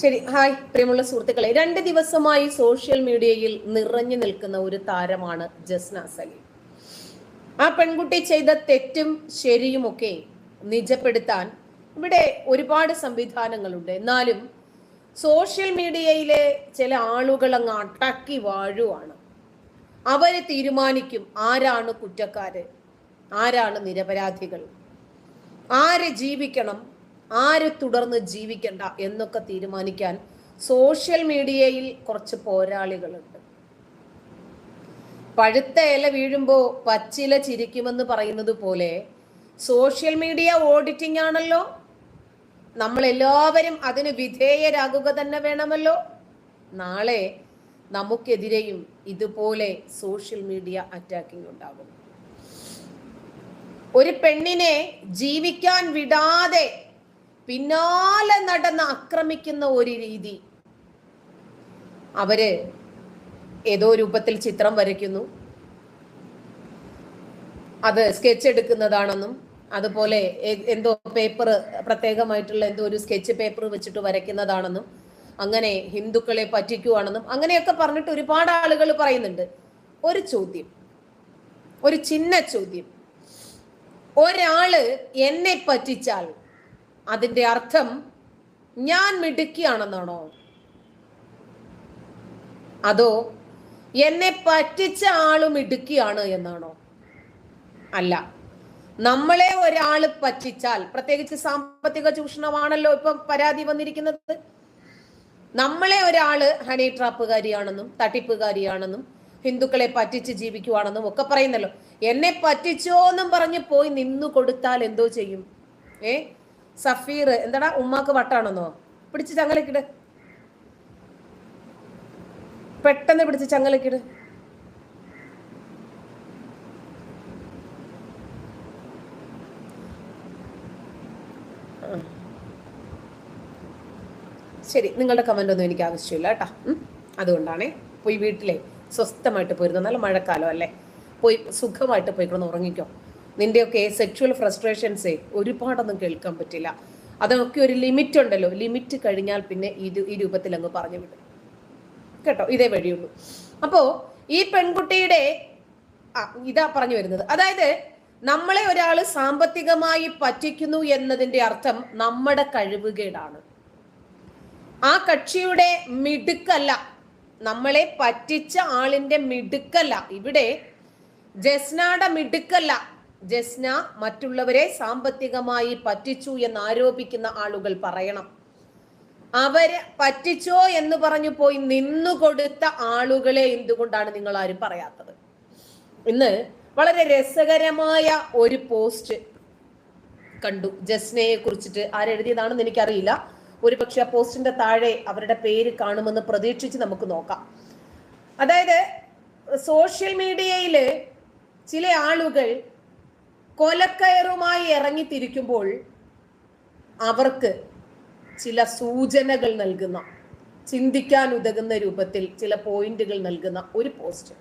ശരി ഹായ് പ്രിയമുള്ള സുഹൃത്തുക്കളെ. രണ്ട് ദിവസമായി സോഷ്യൽ മീഡിയയിൽ നിറഞ്ഞു നിൽക്കുന്ന ഒരു താരമാണ് ജസ്ന സലീം. ആ പെൺകുട്ടി ചെയ്ത തെറ്റും ശരിയുമൊക്കെ നിജപ്പെടുത്താൻ ഇവിടെ ഒരുപാട് സംവിധാനങ്ങളുണ്ട്. എന്നാലും സോഷ്യൽ മീഡിയയിലെ ചില ആളുകൾ അങ്ങ് അടക്കി വാഴുവാണ്. അവരെ തീരുമാനിക്കും ആരാണ് കുറ്റക്കാര് ആരാണ് നിരപരാധികൾ ആര് ജീവിക്കണം ആര് തുടർന്ന് ജീവിക്കണ്ട എന്നൊക്കെ തീരുമാനിക്കാൻ സോഷ്യൽ മീഡിയയിൽ കുറച്ച് പോരാളികളുണ്ട്. പഴുത്ത ഇല വീഴുമ്പോ പച്ചില ചിരിക്കുമെന്ന് പറയുന്നത് പോലെ സോഷ്യൽ മീഡിയ ഓഡിറ്റിംഗ് ആണല്ലോ. നമ്മൾ എല്ലാവരും അതിന് വിധേയരാകുക തന്നെ വേണമല്ലോ. നാളെ നമുക്കെതിരെയും ഇതുപോലെ സോഷ്യൽ മീഡിയ അറ്റാക്കിംഗ് ഉണ്ടാകും. ഒരു പെണ്ണിനെ ജീവിക്കാൻ വിടാതെ പിന്നാലെ നടന്ന് ആക്രമിക്കുന്ന ഒരു രീതി. അവർ ഏതോ രൂപത്തിൽ ചിത്രം വരയ്ക്കുന്നു. അത് സ്കെച്ച് എടുക്കുന്നതാണെന്നും അതുപോലെ എന്തോ പേപ്പർ പ്രത്യേകമായിട്ടുള്ള എന്തോ ഒരു സ്കെച്ച് പേപ്പർ വെച്ചിട്ട് വരയ്ക്കുന്നതാണെന്നും അങ്ങനെ ഹിന്ദുക്കളെ പറ്റിക്കുവാണെന്നും അങ്ങനെയൊക്കെ പറഞ്ഞിട്ട് ഒരുപാട് ആളുകൾ പറയുന്നുണ്ട്. ഒരു ചോദ്യം ഒരു ചിന്ന ചോദ്യം. ഒരാൾ എന്നെ പറ്റിച്ചാൽ അതിന്റെ അർത്ഥം ഞാൻ മിടുക്കിയാണെന്നാണോ? അതോ എന്നെ പറ്റിച്ച ആളും ഇടുക്കിയാണ് എന്നാണോ? അല്ല നമ്മളെ ഒരാൾ പറ്റിച്ചാൽ പ്രത്യേകിച്ച് സാമ്പത്തിക ചൂഷണമാണല്ലോ ഇപ്പം പരാതി വന്നിരിക്കുന്നത്. നമ്മളെ ഒരാൾ ഹണി ട്രാപ്പുകാരിയാണെന്നും തട്ടിപ്പുകാരിയാണെന്നും ഹിന്ദുക്കളെ പറ്റിച്ച് ജീവിക്കുവാണെന്നും ഒക്കെ പറയുന്നല്ലോ. എന്നെ പറ്റിച്ചോന്നും പറഞ്ഞ് പോയി നിന്നു കൊടുത്താൽ എന്തോ ചെയ്യും? ഏ? സഫീർ എന്താടാ ഉമ്മാക്ക് വട്ടാണെന്നോ? പിടിച്ച് ചങ്ങലക്കിട്. പെട്ടെന്ന് പിടിച്ച് ചങ്ങലക്കിട്. ശരി നിങ്ങളുടെ കമന്റ് ഒന്നും എനിക്ക് ആവശ്യമില്ല കേട്ടാ. അതുകൊണ്ടാണേ പോയി വീട്ടിലെ സ്വസ്ഥമായിട്ട് പോയിരുന്നു? നല്ല മഴക്കാലം അല്ലേ? പോയി സുഖമായിട്ട് പോയി കിടന്ന് ഉറങ്ങിക്കോ. നിന്റെയൊക്കെ സെക്ഷുവൽ ഫ്രസ്ട്രേഷൻസേ ഒരുപാടൊന്നും കേൾക്കാൻ പറ്റില്ല. അതൊക്കെ ഒരു ലിമിറ്റ് ഉണ്ടല്ലോ. ലിമിറ്റ് കഴിഞ്ഞാൽ പിന്നെ ഇത് ഈ രൂപത്തിൽ അങ്ങ് പറഞ്ഞു വിടും. കേട്ടോ? ഇതേ വഴിയുള്ളൂ. അപ്പോ ഈ പെൺകുട്ടിയുടെ ഇതാ പറഞ്ഞു വരുന്നത്. അതായത് നമ്മളെ ഒരാൾ സാമ്പത്തികമായി പറ്റിക്കുന്നു എന്നതിന്റെ അർത്ഥം നമ്മുടെ കഴിവുകേടാണ്. ആ കക്ഷിയുടെ മിടുക്കല്ല. നമ്മളെ പറ്റിച്ച ആളിന്റെ മിടുക്കല്ല. ഇവിടെ ജസ്നയുടെ മിടുക്കല്ല. ജസ്ന മറ്റുള്ളവരെ സാമ്പത്തികമായി പറ്റിച്ചു എന്ന് ആരോപിക്കുന്ന ആളുകൾ പറയണം. അവർ പറ്റിച്ചോ എന്ന് പറഞ്ഞു പോയി നിന്നു കൊടുത്ത ആളുകളെ എന്തുകൊണ്ടാണ് നിങ്ങൾ ആരും പറയാത്തത്? ഇന്ന് വളരെ രസകരമായ ഒരു പോസ്റ്റ് കണ്ടു. ജസ്നയെ കുറിച്ചിട്ട് ആരെഴുതിയതാണെന്ന് എനിക്കറിയില്ല. ഒരു പക്ഷെ ആ പോസ്റ്റിന്റെ താഴെ അവരുടെ പേര് കാണുമെന്ന് പ്രതീക്ഷിച്ച് നമുക്ക് നോക്കാം. അതായത് സോഷ്യൽ മീഡിയയിൽ ചില ആളുകൾ കൊലക്കയറുമായി ഇറങ്ങിത്തിരിക്കുമ്പോൾ അവർക്ക് ചില സൂചനകൾ നൽകുന്ന ചിന്തിക്കാൻ ഉതകുന്ന രൂപത്തിൽ ചില പോയിന്റുകൾ നൽകുന്ന ഒരു പോസ്റ്റ്.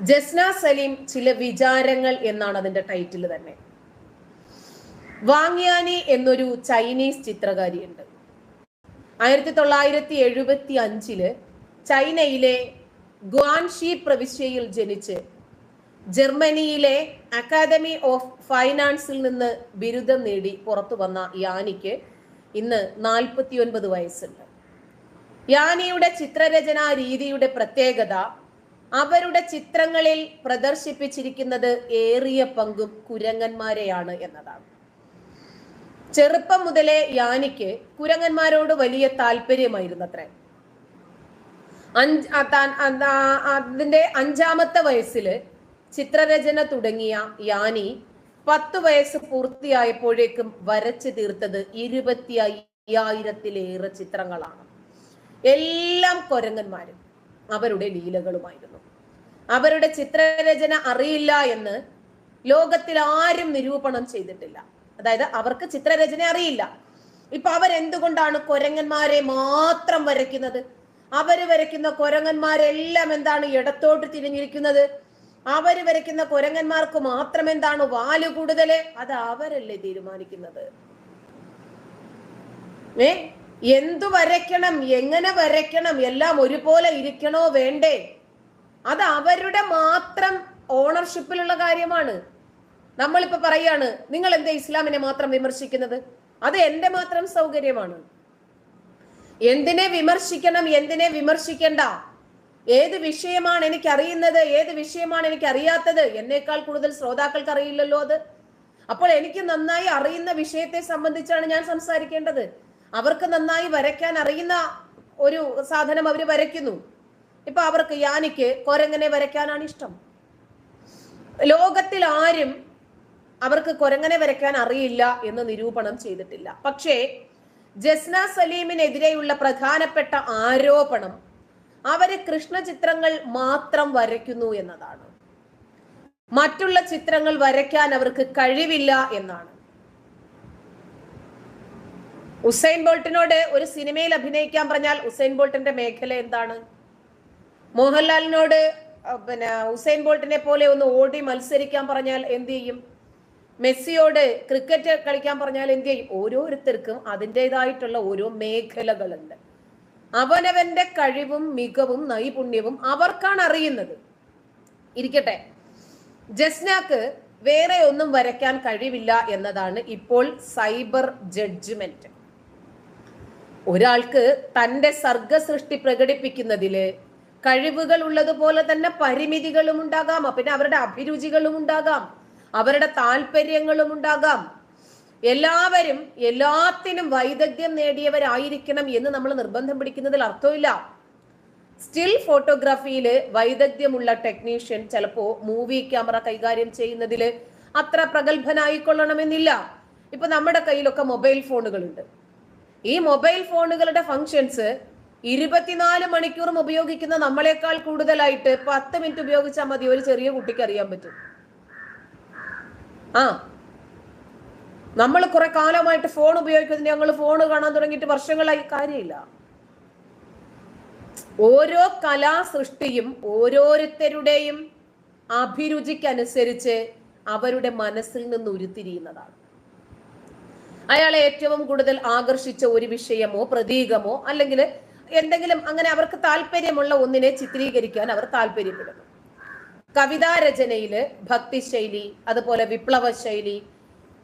ജസ്ന സലീം ചില വിചാരങ്ങൾ എന്നാണ് അതിന്റെ ടൈറ്റിൽ തന്നെ. വാങ്യാനി എന്നൊരു ചൈനീസ് ചിത്രകാരിയുണ്ട്. ആയിരത്തി തൊള്ളായിരത്തി എഴുപത്തി അഞ്ചിൽ ചൈനയിലെ ഗ്വാൻഷി പ്രവിശ്യയിൽ ജനിച്ച് ജർമ്മനിയിലെ അക്കാദമി ഓഫ് ഫൈനാൻസിൽ നിന്ന് ബിരുദം നേടി പുറത്തു വന്ന യാനിക്ക് ഇന്ന് നാൽപ്പത്തി ഒൻപത് വയസ്സുണ്ട്. യാനിയുടെ ചിത്രരചനാ രീതിയുടെ പ്രത്യേകത അവരുടെ ചിത്രങ്ങളിൽ പ്രദർശിപ്പിച്ചിരിക്കുന്നത് ഏറിയ പങ്കും കുരങ്ങന്മാരെയാണ് എന്നതാണ്. ചെറുപ്പം മുതലേ യാനിക്ക് കുരങ്ങന്മാരോട് വലിയ താല്പര്യമായിരുന്നു അത്ര അഞ്ച് അതിന്റെ അഞ്ചാമത്തെ വയസ്സിൽ ചിത്രരചന തുടങ്ങിയ യാനി പത്ത് വയസ്സ് പൂർത്തിയായപ്പോഴേക്കും വരച്ചു തീർത്തത് ഇരുപത്തി അയ്യായിരത്തിലേറെ ചിത്രങ്ങളാണ്. എല്ലാം കൊരങ്ങന്മാരും അവരുടെ ലീലകളുമായിരുന്നു. അവരുടെ ചിത്രരചന അറിയില്ല എന്ന് ലോകത്തിൽ ആരും നിരൂപണം ചെയ്തിട്ടില്ല. അതായത് അവർക്ക് ചിത്രരചന അറിയില്ല. ഇപ്പൊ അവരെന്തുകൊണ്ടാണ് കൊരങ്ങന്മാരെ മാത്രം വരയ്ക്കുന്നത്? അവർ വരയ്ക്കുന്ന കൊരങ്ങന്മാരെല്ലാം എന്താണ് ഇടത്തോട്ട് തിരിഞ്ഞിരിക്കുന്നത്? അവർ വരയ്ക്കുന്ന കുരങ്ങന്മാർക്ക് മാത്രം എന്താണ് വാൽ കൂടുതൽ? അത് അവരല്ലേ തീരുമാനിക്കുന്നത്. ഏ? എന്തു വരയ്ക്കണം എങ്ങനെ വരയ്ക്കണം എല്ലാം ഒരുപോലെ ഇരിക്കണോ വേണ്ടേ? അത് അവരുടെ മാത്രം ഓണർഷിപ്പിലുള്ള കാര്യമാണ്. നമ്മളിപ്പോ പറയാണ് നിങ്ങൾ എന്താ ഇസ്ലാമിനെ മാത്രം വിമർശിക്കുന്നത്? അത് എന്റെ മാത്രം സൗകര്യമാണ്. എന്തിനെ വിമർശിക്കണം എന്തിനെ വിമർശിക്കണ്ട? ഏത് വിഷയമാണ് എനിക്ക് അറിയുന്നത് ഏത് വിഷയമാണ് എനിക്ക് അറിയാത്തത് എന്നേക്കാൾ കൂടുതൽ ശ്രോതാക്കൾക്ക് അറിയില്ലല്ലോ അത്. അപ്പോൾ എനിക്ക് നന്നായി അറിയുന്ന വിഷയത്തെ സംബന്ധിച്ചാണ് ഞാൻ സംസാരിക്കേണ്ടത്. അവർക്ക് നന്നായി വരയ്ക്കാൻ അറിയുന്ന ഒരു സാധനം അവർ വരയ്ക്കുന്നു. ഇപ്പൊ അവർക്ക് യാനിക്ക് കൊരങ്ങനെ വരയ്ക്കാനാണ് ഇഷ്ടം. ലോകത്തിൽ ആരും അവർക്ക് കൊരങ്ങനെ വരയ്ക്കാൻ അറിയില്ല എന്ന് നിരൂപണം ചെയ്തിട്ടില്ല. പക്ഷേ ജസ്ന സലീമിനെതിരെയുള്ള പ്രധാനപ്പെട്ട ആരോപണം അവർ കൃഷ്ണ ചിത്രങ്ങൾ മാത്രം വരയ്ക്കുന്നു എന്നതാണ്. മറ്റുള്ള ചിത്രങ്ങൾ വരയ്ക്കാൻ അവർക്ക് കഴിവില്ല എന്നാണ്. ഉസൈൻ ബോൾട്ടിനോട് ഒരു സിനിമയിൽ അഭിനയിക്കാൻ പറഞ്ഞാൽ ഉസൈൻ ബോൾട്ടിന്റെ മേഖല എന്താണ്? മോഹൻലാലിനോട് പിന്നെ ഉസൈൻ ബോൾട്ടിനെ പോലെ ഒന്ന് ഓടി മത്സരിക്കാൻ പറഞ്ഞാൽ എന്ത് ചെയ്യും? മെസ്സിയോട് ക്രിക്കറ്റ് കളിക്കാൻ പറഞ്ഞാൽ എന്ത് ചെയ്യും? ഓരോരുത്തർക്കും അതിന്റെതായിട്ടുള്ള ഓരോ മേഖലകളുണ്ട്. അവനവന്റെ കഴിവും മികവും നൈപുണ്യവും അവർക്കാണ് അറിയുന്നത്. ഇരിക്കട്ടെ. ജസ്നാക്ക് വേറെ ഒന്നും വരയ്ക്കാൻ കഴിവില്ല എന്നതാണ് ഇപ്പോൾ സൈബർ ജഡ്ജ്മെന്റ്. ഒരാൾക്ക് തന്റെ സർഗസൃഷ്ടി പ്രകടിപ്പിക്കുന്നതിൽ കഴിവുകൾ ഉള്ളതുപോലെ തന്നെ പരിമിതികളും ഉണ്ടാകാം. പിന്നെ അവരുടെ അഭിരുചികളും ഉണ്ടാകാം. അവരുടെ താല്പര്യങ്ങളും ഉണ്ടാകാം. എല്ലാവരും എല്ലാത്തിനും വൈദഗ്ധ്യം നേടിയവരായിരിക്കണം എന്ന് നമ്മൾ നിർബന്ധം പിടിക്കുന്നതിൽ അർത്ഥമില്ല. സ്റ്റിൽ ഫോട്ടോഗ്രാഫിയിൽ വൈദഗ്ധ്യമുള്ള ടെക്നീഷ്യൻ ചിലപ്പോ മൂവി ക്യാമറ കൈകാര്യം ചെയ്യുന്നതിൽ അത്ര പ്രഗത്ഭനായിക്കൊള്ളണമെന്നില്ല. ഇപ്പൊ നമ്മുടെ കയ്യിലൊക്കെ മൊബൈൽ ഫോണുകളുണ്ട് ഈ മൊബൈൽ ഫോണുകളുടെ ഫങ്ഷൻസ് ഇരുപത്തിനാല് മണിക്കൂറും ഉപയോഗിക്കുന്ന നമ്മളെക്കാൾ കൂടുതലായിട്ട് പത്ത് മിനിറ്റ് ഉപയോഗിച്ചാൽ മതി. ഒരു ചെറിയ കുട്ടിക്ക് അറിയാൻ പറ്റും. ആ നമ്മൾ കുറെ കാലമായിട്ട് ഫോൺ ഉപയോഗിക്കുന്നത് ഞങ്ങൾ ഫോൺ കാണാൻ തുടങ്ങിയിട്ട് വർഷങ്ങളായി കാര്യമില്ല. ഓരോ കലാസൃഷ്ടിയും ഓരോരുത്തരുടെയും അഭിരുചിക്കനുസരിച്ച് അവരുടെ മനസ്സിൽ നിന്ന് ഉരുത്തിരിയുന്നതാണ്. അയാളെ ഏറ്റവും കൂടുതൽ ആകർഷിച്ച ഒരു വിഷയമോ പ്രതീകമോ അല്ലെങ്കിൽ എന്തെങ്കിലും അങ്ങനെ അവർക്ക് താല്പര്യമുള്ള ഒന്നിനെ ചിത്രീകരിക്കാൻ അവർ താല്പര്യപ്പെടുന്നു. കവിതാ രചനയിൽ ഭക്തി ശൈലി അതുപോലെ വിപ്ലവ ശൈലി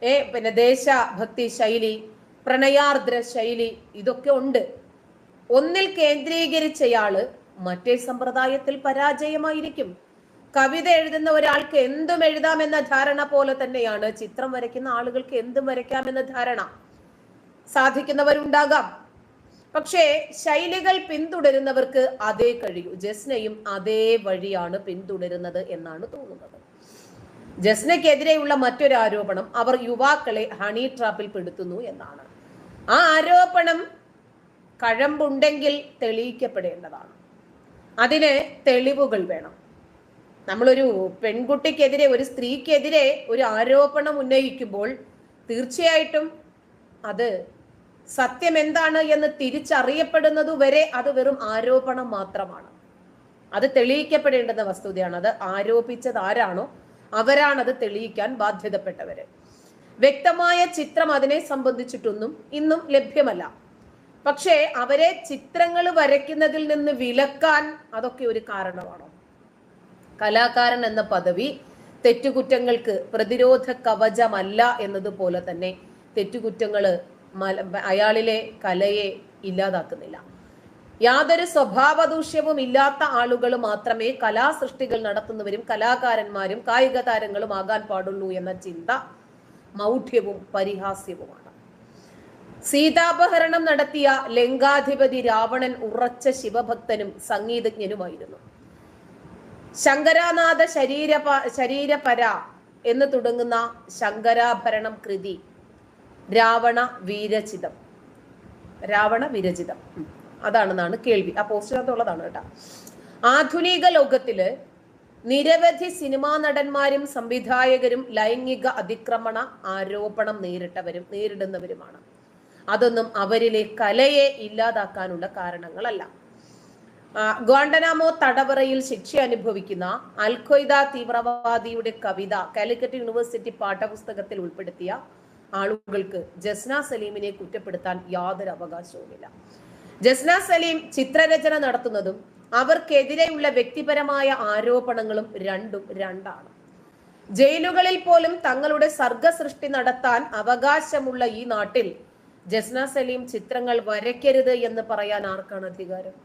ഏ പിന്നെ ദേശഭക്തി ശൈലി പ്രണയാർദ്ര ശൈലി ഇതൊക്കെ ഉണ്ട്. ഒന്നിൽ കേന്ദ്രീകരിച്ചയാൾ മറ്റേ സമ്പ്രദായത്തിൽ പരാജയമായിരിക്കും. കവിത എഴുതുന്ന ഒരാൾക്ക് എന്തും എഴുതാമെന്ന ധാരണ പോലെ തന്നെയാണ് ചിത്രം വരയ്ക്കുന്ന ആളുകൾക്ക് എന്തും വരയ്ക്കാമെന്ന ധാരണ സാധിക്കുന്നവരുണ്ടാകാം. പക്ഷേ ശൈലികൾ പിന്തുടരുന്നവർക്ക് അതേ കഴിയൂ. ജസ്നയും അതേ വഴിയാണ് പിന്തുടരുന്നത് എന്നാണ് തോന്നുന്നത്. ജസ്നയ്ക്കെതിരെയുള്ള മറ്റൊരു ആരോപണം അവർ യുവാക്കളെ ഹണി ട്രാപ്പിൽ പെടുത്തുന്നു എന്നാണ്. ആ ആരോപണം കഴമ്പുണ്ടെങ്കിൽ തെളിയിക്കപ്പെടേണ്ടതാണ്. അതിന് തെളിവുകൾ വേണം. നമ്മളൊരു പെൺകുട്ടിക്കെതിരെ ഒരു സ്ത്രീക്കെതിരെ ഒരു ആരോപണം ഉന്നയിക്കുമ്പോൾ തീർച്ചയായിട്ടും അത് സത്യം എന്താണ് എന്ന് തിരിച്ചറിയപ്പെടുന്നത് വരെ അത് വെറും ആരോപണം മാത്രമാണ്. അത് തെളിയിക്കപ്പെടേണ്ടുന്ന വസ്തുതയാണ്. അത് ആരോപിച്ചത് ആരാണോ അവരാണത് തെളിയിക്കാൻ ബാധ്യതപ്പെട്ടവര്. വ്യക്തമായ ചിത്രം അതിനെ സംബന്ധിച്ചിട്ടൊന്നും ഇന്നും ലഭ്യമല്ല. പക്ഷേ അവരെ ചിത്രങ്ങൾ വരയ്ക്കുന്നതിൽ നിന്ന് വിലക്കാൻ അതൊക്കെ ഒരു കാരണമാണോ? കലാകാരൻ എന്ന പദവി തെറ്റുകുറ്റങ്ങൾക്ക് പ്രതിരോധ കവചമല്ല എന്നതുപോലെ തന്നെ തെറ്റുകുറ്റങ്ങൾ അയാളിലെ കലയെ ഇല്ലാതാക്കുന്നില്ല. യാതൊരു സ്വഭാവ ദൂഷ്യവും ഇല്ലാത്ത ആളുകൾ മാത്രമേ കലാസൃഷ്ടികൾ നടത്തുന്നവരും കലാകാരന്മാരും കായിക താരങ്ങളും ആകാൻ പാടുള്ളൂ എന്ന ചിന്ത മൗഢ്യവും പരിഹാസ്യവുമാണ്. സീതാപഹരണം നടത്തിയ ലങ്കാധിപതി രാവണൻ ഉറച്ച ശിവഭക്തനും സംഗീതജ്ഞനുമായിരുന്നു. ശങ്കരാനാഥ ശരീര ശരീരപര എന്ന് തുടങ്ങുന്ന ശങ്കരാഭരണം കൃതി രാവണ വീരചിതം. രാവണ വിരചിതം. അതാണെന്നാണ് കേൾവി. ആ പോസ്റ്റിനകത്തുള്ളതാണ് കേട്ടോ. ആധുനിക ലോകത്തിൽ നിരവധി സിനിമാ നടന്മാരും സംവിധായകരും ലൈംഗിക അതിക്രമണ ആരോപണം നേരിട്ടവരും നേരിടുന്നവരുമാണ്. അതൊന്നും അവരിലെ കലയെ ഇല്ലാതാക്കാനുള്ള കാരണങ്ങളല്ല. ഗോണ്ടനാമോ തടവറയിൽ ശിക്ഷ അനുഭവിക്കുന്ന അൽഖയ്ദ തീവ്രവാദിയുടെ കവിത കാലിക്കറ്റ് യൂണിവേഴ്സിറ്റി പാഠപുസ്തകത്തിൽ ഉൾപ്പെടുത്തിയ ആളുകൾക്ക് ജസ്ന സലീമിനെ കുറ്റപ്പെടുത്താൻ യാതൊരു അവകാശവുമില്ല ജസ്ന സലീം ചിത്രരചന നടത്തുന്നതും അവർക്കെതിരെയുള്ള വ്യക്തിപരമായ ആരോപണങ്ങളും രണ്ടും രണ്ടാണ്. ജയിലുകളിൽ പോലും തങ്ങളുടെ സർഗസൃഷ്ടി നടത്താൻ അവകാശമുള്ള ഈ നാട്ടിൽ ജസ്ന സലീം ചിത്രങ്ങൾ വരയ്ക്കരുത് എന്ന് പറയാൻ ആർക്കാണ് അധികാരം?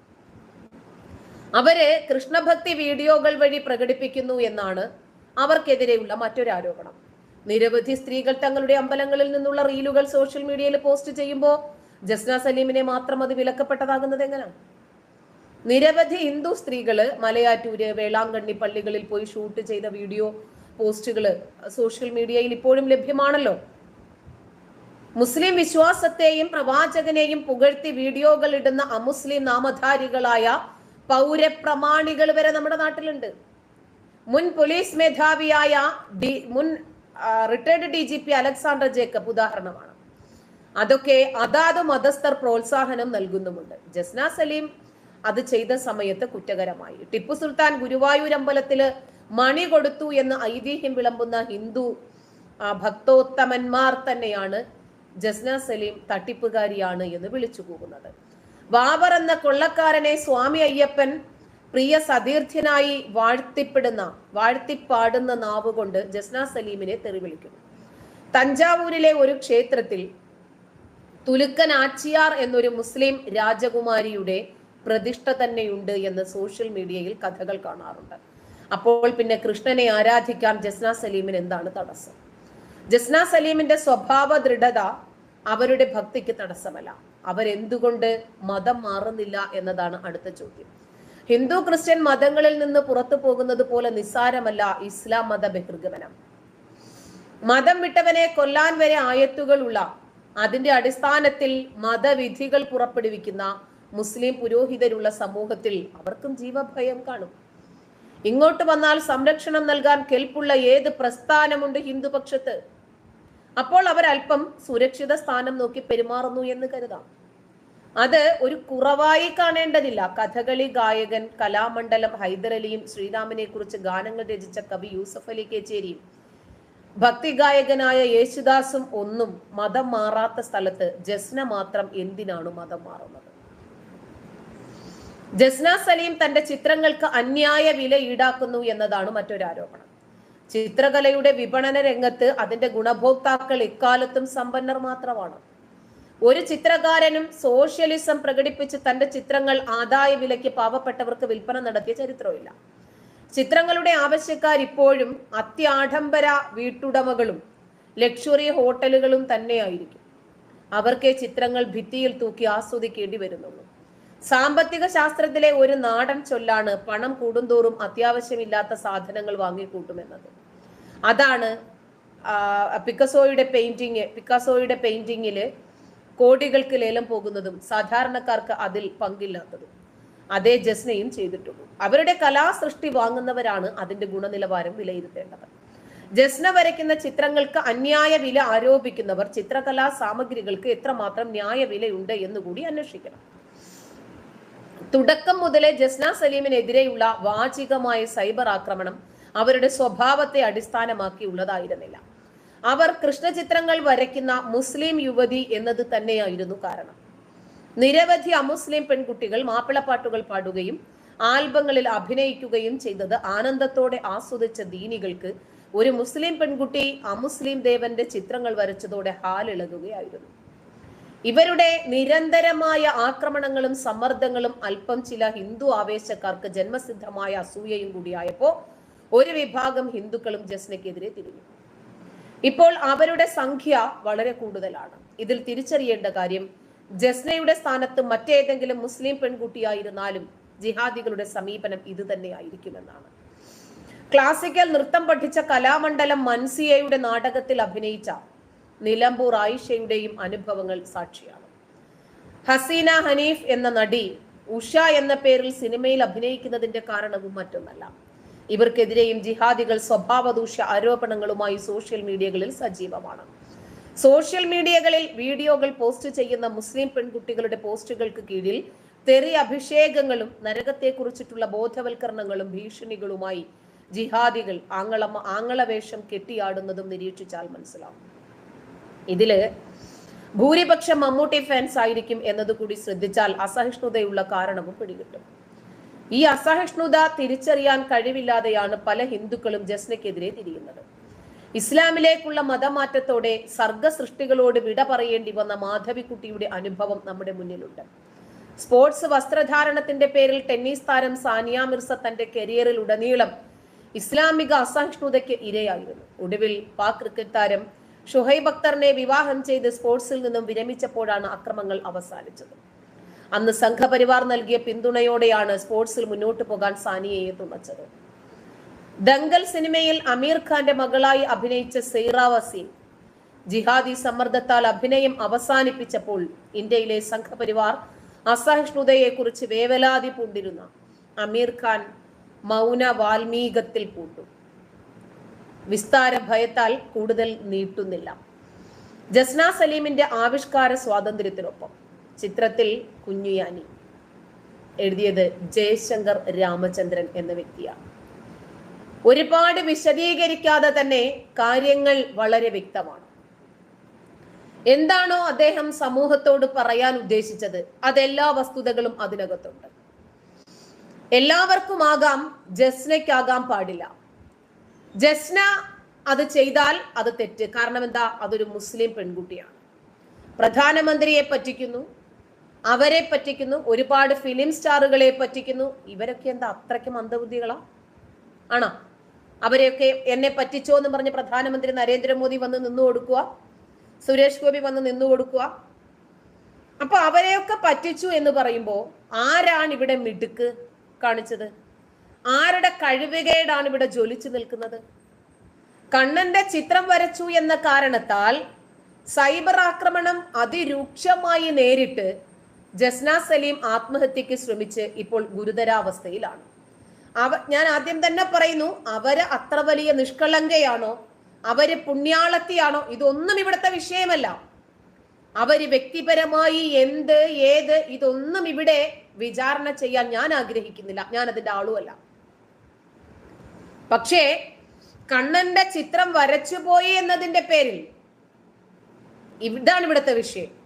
അവർ കൃഷ്ണഭക്തി വീഡിയോകൾ വഴി പ്രകടിപ്പിക്കുന്നു എന്നാണ് അവർക്കെതിരെയുള്ള മറ്റൊരു ആരോപണം. നിരവധി സ്ത്രീകൾ തങ്ങളുടെ അമ്പലങ്ങളിൽ നിന്നുള്ള റീലുകൾ സോഷ്യൽ മീഡിയയിൽ പോസ്റ്റ് ചെയ്യുമ്പോൾ ജസ്ന സലീമിനെ മാത്രം അത് വിലക്കപ്പെട്ടതാകുന്നത് എങ്ങനെയാണ്? നിരവധി ഹിന്ദു സ്ത്രീകൾ മലയാറ്റൂര് വേളാങ്കണ്ണി പള്ളികളിൽ പോയി ഷൂട്ട് ചെയ്ത വീഡിയോ പോസ്റ്റുകൾ സോഷ്യൽ മീഡിയയിൽ ഇപ്പോഴും ലഭ്യമാണല്ലോ. മുസ്ലിം വിശ്വാസത്തെയും പ്രവാചകനെയും പുകഴ്ത്തി വീഡിയോകൾ ഇടുന്ന അമുസ്ലിം നാമധാരികളായ പൗരപ്രമാണികൾ വരെ നമ്മുടെ നാട്ടിലുണ്ട്. മുൻ പോലീസ് മേധാവിയായ ഡി മുൻ retired D G P Alexander Jacob ഉദാഹരണമാണ്. അതൊക്കെ അതാത് മതസ്ഥർ പ്രോത്സാഹനം നൽകുന്നുമുണ്ട്. ജസ്ന സലീം അത് ചെയ്ത സമയത്ത് കുറ്റകരമായി. ടിപ്പു സുൽത്താൻ ഗുരുവായൂർ അമ്പലത്തിൽ മണി കൊടുത്തു എന്ന് ഐതിഹ്യം വിളമ്പുന്ന ഹിന്ദു ഭക്തോത്തമന്മാർ തന്നെയാണ് ജസ്ന സലീം തട്ടിപ്പുകാരിയാണ് എന്ന് വിളിച്ചു പോകുന്നത് ബാബർ എന്ന കൊള്ളക്കാരനെ സ്വാമി അയ്യപ്പൻ പ്രിയ സതീർത്ഥ്യനായി വാഴ്ത്തിപ്പെടുന്ന വാഴ്ത്തിപ്പാടുന്ന നാവ് കൊണ്ട് ജസ്ന സലീമിനെ തെറിവിളിക്കുന്നു തഞ്ചാവൂരിലെ ഒരു ക്ഷേത്രത്തിൽ തുലുക്കൻ ആച്ചിയാർ എന്നൊരു മുസ്ലിം രാജകുമാരിയുടെ പ്രതിഷ്ഠ തന്നെയുണ്ട് എന്ന് സോഷ്യൽ മീഡിയയിൽ കഥകൾ കാണാറുണ്ട്. അപ്പോൾ പിന്നെ കൃഷ്ണനെ ആരാധിക്കാൻ ജസ്ന സലീമിന് എന്താണ് തടസ്സം? ജസ്ന സലീമിന്റെ സ്വഭാവ ദൃഢത അവരുടെ ഭക്തിക്ക് തടസ്സമല്ല. അവരെന്തുകൊണ്ട് മതം മാറുന്നില്ല എന്നതാണ് അടുത്ത ചോദ്യം. ഹിന്ദു ക്രിസ്ത്യൻ മതങ്ങളിൽ നിന്ന് പുറത്തു പോകുന്നത് പോലെ നിസ്സാരമല്ല ഇസ്ലാം മത ബഹിർഗമനം മതം വിട്ടവനെ കൊല്ലാൻ വരെ ആയത്തുകളുള്ള അതിന്റെ അടിസ്ഥാനത്തിൽ മതവിധികൾ പുറപ്പെടുവിക്കുന്ന മുസ്ലിം പുരോഹിതരുള്ള സമൂഹത്തിൽ അവർക്കും ജീവഭയം കാണും. ഇങ്ങോട്ട് വന്നാൽ സംരക്ഷണം നൽകാൻ കെൽപ്പുള്ള ഏത് പ്രസ്ഥാനമുണ്ട് ഹിന്ദുപക്ഷത്ത് അപ്പോൾ അവർ അല്പം സുരക്ഷിത സ്ഥാനം നോക്കി പെരുമാറുന്നു എന്ന് കരുതാം. അത് ഒരു കുറവായി കാണേണ്ടതില്ല. കഥകളി ഗായകൻ കലാമണ്ഡലം ഹൈദരലിയും ശ്രീരാമനെ കുറിച്ച് ഗാനങ്ങൾ രചിച്ച കവി യൂസഫ് അലി കേച്ചേരിയും ഭക്തിഗായകനായ യേശുദാസും ഒന്നും മതം മാറാത്ത സ്ഥലത്ത് ജസ്ന മാത്രം എന്തിനാണ് മതം മാറുന്നത്? ജസ്ന സലീം തന്റെ ചിത്രങ്ങൾക്ക് അന്യായ വില ഈടാക്കുന്നു എന്നതാണ് മറ്റൊരു ആരോപണം. ചിത്രകലയുടെ വിപണന രംഗത്ത് അതിന്റെ ഗുണഭോക്താക്കൾ ഇക്കാലത്തും സമ്പന്നർ മാത്രമാണ്. ഒരു ചിത്രകാരനും സോഷ്യലിസം പ്രകടിപ്പിച്ച് തന്റെ ചിത്രങ്ങൾ ആദായ വിലയ്ക്ക് പാവപ്പെട്ടവർക്ക് വിൽപ്പന നടത്തിയ ചരിത്രമില്ല ചിത്രങ്ങളുടെ ആവശ്യക്കാർ ഇപ്പോഴും അത്യാഡംബര വീട്ടുടമകളും ലക്ഷറി ഹോട്ടലുകളും തന്നെയായിരിക്കും. അവർക്കേ ചിത്രങ്ങൾ ഭിത്തിയിൽ തൂക്കി ആസ്വദിക്കേണ്ടി വരുന്നുള്ളൂ. സാമ്പത്തിക ശാസ്ത്രത്തിലെ ഒരു നാടൻ ചൊല്ലാണ് പണം കൂടുന്തോറും അത്യാവശ്യമില്ലാത്ത സാധനങ്ങൾ വാങ്ങിക്കൂട്ടുമെന്നത്. അതാണ് പിക്കസോയുടെ പെയിന്റിങ് പിക്കാസോയുടെ പെയിന്റിങ്ങിൽ കോടികൾക്ക് ലേലം പോകുന്നതും സാധാരണക്കാർക്ക് അതിൽ പങ്കില്ലാത്തതും. അതേ ജസ്നയും ചെയ്തിട്ടുള്ളൂ. അവരുടെ കലാസൃഷ്ടി വാങ്ങുന്നവരാണ് അതിന്റെ ഗുണനിലവാരം വിലയിരുത്തേണ്ടത്. ജസ്ന വരയ്ക്കുന്ന ചിത്രങ്ങൾക്ക് അന്യായ വില ആരോപിക്കുന്നവർ ചിത്രകലാ സാമഗ്രികൾക്ക് എത്രമാത്രം ന്യായ വിലയുണ്ട് എന്ന് കൂടി അന്വേഷിക്കണം. തുടക്കം മുതലേ ജസ്ന സലീമിനെതിരെയുള്ള വാചികമായ സൈബർ ആക്രമണം അവരുടെ സ്വഭാവത്തെ അടിസ്ഥാനമാക്കിയുള്ളതായിരുന്നില്ല. അവർ കൃഷ്ണചിത്രങ്ങൾ വരയ്ക്കുന്ന മുസ്ലിം യുവതി എന്നത് തന്നെയായിരുന്നു കാരണം. നിരവധി അമുസ്ലിം പെൺകുട്ടികൾ മാപ്പിളപ്പാട്ടുകൾ പാടുകയും ആൽബങ്ങളിൽ അഭിനയിക്കുകയും ചെയ്തത് ആനന്ദത്തോടെ ആസ്വദിച്ച ദീനികൾക്ക് ഒരു മുസ്ലിം പെൺകുട്ടി അമുസ്ലിം ദേവന്റെ ചിത്രങ്ങൾ വരച്ചതോടെ ഹാലിളകുകയായിരുന്നു ഇവരുടെ നിരന്തരമായ ആക്രമണങ്ങളും സമ്മർദ്ദങ്ങളും അല്പം ചില ഹിന്ദു ആവേശക്കാർക്ക് ജന്മസിദ്ധമായ അസൂയയും കൂടിയായപ്പോ ഒരു വിഭാഗം ഹിന്ദുക്കളും ജസ്നയ്ക്കെതിരെ തിരിഞ്ഞു. ഇപ്പോൾ അവരുടെ സംഖ്യ വളരെ കൂടുതലാണ്. ഇതിൽ തിരിച്ചറിയേണ്ട കാര്യം ജസ്നയുടെ സ്ഥാനത്ത് മറ്റേതെങ്കിലും മുസ്ലിം പെൺകുട്ടിയായിരുന്നാലും ജിഹാദികളുടെ സമീപനം ഇത് തന്നെയായിരിക്കുമെന്നാണ് ക്ലാസിക്കൽ നൃത്തം പഠിച്ച കലാമണ്ഡലം മൻസിയയുടെ നാടകത്തിൽ അഭിനയിച്ച നിലമ്പൂർ ആയിഷയുടെയും അനുഭവങ്ങൾ സാക്ഷിയാണ്. ഹസീന ഹനീഫ് എന്ന നടി ഉഷ എന്ന പേരിൽ സിനിമയിൽ അഭിനയിക്കുന്നതിന്റെ കാരണവും മറ്റൊന്നല്ല. ഇവർക്കെതിരെയും ജിഹാദികൾ സ്വഭാവദൂഷ്യ ആരോപണങ്ങളുമായി സോഷ്യൽ മീഡിയകളിൽ സജീവമാണ്. സോഷ്യൽ മീഡിയകളിൽ വീഡിയോകൾ പോസ്റ്റ് ചെയ്യുന്ന മുസ്ലിം പെൺകുട്ടികളുടെ പോസ്റ്റുകൾക്ക് കീഴിൽ തെറി അഭിഷേകങ്ങളും നരകത്തെക്കുറിച്ചിട്ടുള്ള ബോധവൽക്കരണങ്ങളും ഭീഷണികളുമായി ജിഹാദികൾ ആങ്ങള ആങ്ങളവേഷം കെട്ടിയാടുന്നതും നിരീക്ഷിച്ചാൽ മനസ്സിലാവും. ഇതിൽ ഭൂരിപക്ഷം മമ്മൂട്ടി ഫാൻസ് ആയിരിക്കും എന്നതുകൂടി ശ്രദ്ധിച്ചാൽ അസഹിഷ്ണുതയുള്ള കാരണവും പിടികിട്ടും. ഈ അസഹിഷ്ണുത തിരിച്ചറിയാൻ കഴിവില്ലാതെയാണ് പല ഹിന്ദുക്കളും ജസ്നയ്ക്കെതിരെ തിരിയുന്നത്. ഇസ്ലാമിലേക്കുള്ള മതമാറ്റത്തോടെ സർഗസൃഷ്ടികളോട് വിട പറയേണ്ടി വന്ന മാധവിക്കുട്ടിയുടെ അനുഭവം നമ്മുടെ മുന്നിലുണ്ട്. സ്പോർട്സ് വസ്ത്രധാരണത്തിന്റെ പേരിൽ ടെന്നീസ് താരം സാനിയ മിർസ തന്റെ കരിയറിൽ ഉടനീളം ഇസ്ലാമിക അസഹിഷ്ണുതയ്ക്ക് ഇരയായിരുന്നു. ഒടുവിൽ പാക് ക്രിക്കറ്റ് താരം ഷുഹൈബ് അക്തറിനെ വിവാഹം ചെയ്ത് സ്പോർട്സിൽ നിന്നും വിരമിച്ചപ്പോഴാണ് അക്രമങ്ങൾ അവസാനിച്ചത്. അന്ന് സംഘപരിവാർ നൽകിയ പിന്തുണയോടെയാണ് സ്പോർട്സിൽ മുന്നോട്ട് പോകാൻ സാനിയയെ തുണച്ചത്. ദങ്കൽ സിനിമയിൽ അമീർ ഖാന്റെ മകളായി അഭിനയിച്ച സെയ്റ വസീം ജിഹാദി സമ്മർദ്ദത്താൽ അഭിനയം അവസാനിപ്പിച്ചപ്പോൾ ഇന്ത്യയിലെ സംഘപരിവാർ അസഹിഷ്ണുതയെക്കുറിച്ച് വേവലാതി പൂണ്ടിരുന്ന. അമീർ ഖാൻ മൗന വാൽമീകത്തിൽ പൂട്ടു വിസ്താര ഭയത്താൽ കൂടുതൽ നീട്ടുന്നില്ല. ജസ്ന സലീമിന്റെ ആവിഷ്കാര സ്വാതന്ത്ര്യത്തിനൊപ്പം. ചിത്രത്തിൽ കുഞ്ഞുയാനി. എഴുതിയത് ജയശങ്കർ രാമചന്ദ്രൻ എന്ന വ്യക്തിയാണ്. ഒരുപാട് വിശദീകരിക്കാതെ തന്നെ കാര്യങ്ങൾ വളരെ വ്യക്തമാണ്. എന്താണോ അദ്ദേഹം സമൂഹത്തോട് പറയാൻ ഉദ്ദേശിച്ചത് അതെല്ലാ വസ്തുതകളും അതിനകത്തുണ്ട്. എല്ലാവർക്കും ആകാം ജസ്നയ്ക്കാകാൻ പാടില്ല. ജസ്ന അത് ചെയ്താൽ അത് തെറ്റ്. കാരണം എന്താ? അതൊരു മുസ്ലിം പെൺകുട്ടിയാണ്. പ്രധാനമന്ത്രിയെ പറ്റിക്കുന്നു അവരെ പറ്റിക്കുന്നു ഒരുപാട് ഫിലിം സ്റ്റാറുകളെ പറ്റിക്കുന്നു. ഇവരൊക്കെ എന്താ അത്രയ്ക്ക് മന്ദബുദ്ധികളാ? ആണോ? അവരെയൊക്കെ എന്നെ പറ്റിച്ചോ എന്ന് പറഞ്ഞ് പ്രധാനമന്ത്രി നരേന്ദ്രമോദി വന്ന് നിന്നു കൊടുക്കുക. സുരേഷ് ഗോപി വന്ന് നിന്നു കൊടുക്കുക. അപ്പൊ അവരെയൊക്കെ പറ്റിച്ചു എന്ന് പറയുമ്പോൾ ആരാണ് ഇവിടെ മിടുക്ക് കാണിച്ചത്? ആരുടെ കഴിവുകേടാണ് ഇവിടെ ജ്വലിച്ചു നിൽക്കുന്നത്? കണ്ണന്റെ ചിത്രം വരച്ചു എന്ന കാരണത്താൽ സൈബർ ആക്രമണം അതിരൂക്ഷമായി നേരിട്ട് ജസ്ന സലീം ആത്മഹത്യക്ക് ശ്രമിച്ച് ഇപ്പോൾ ഗുരുതരാവസ്ഥയിലാണ്. അവ ഞാൻ ആദ്യം തന്നെ പറയുന്നു അവർ അത്ര വലിയ നിഷ്കളങ്കയാണോ? അവർ പുണ്യാളത്തിയാണോ? ഇതൊന്നും ഇവിടുത്തെ വിഷയമല്ല. അവർ വ്യക്തിപരമായി എന്ത് ഏത് ഇതൊന്നും ഇവിടെ വിചാരണ ചെയ്യാൻ ഞാൻ ആഗ്രഹിക്കുന്നില്ല. ഞാൻ അതിന്റെ ആളുമല്ല. പക്ഷേ കണ്ണന്റെ ചിത്രം വരച്ചുപോയി എന്നതിന്റെ പേരിൽ ഇതാണ് ഇവിടുത്തെ വിഷയം.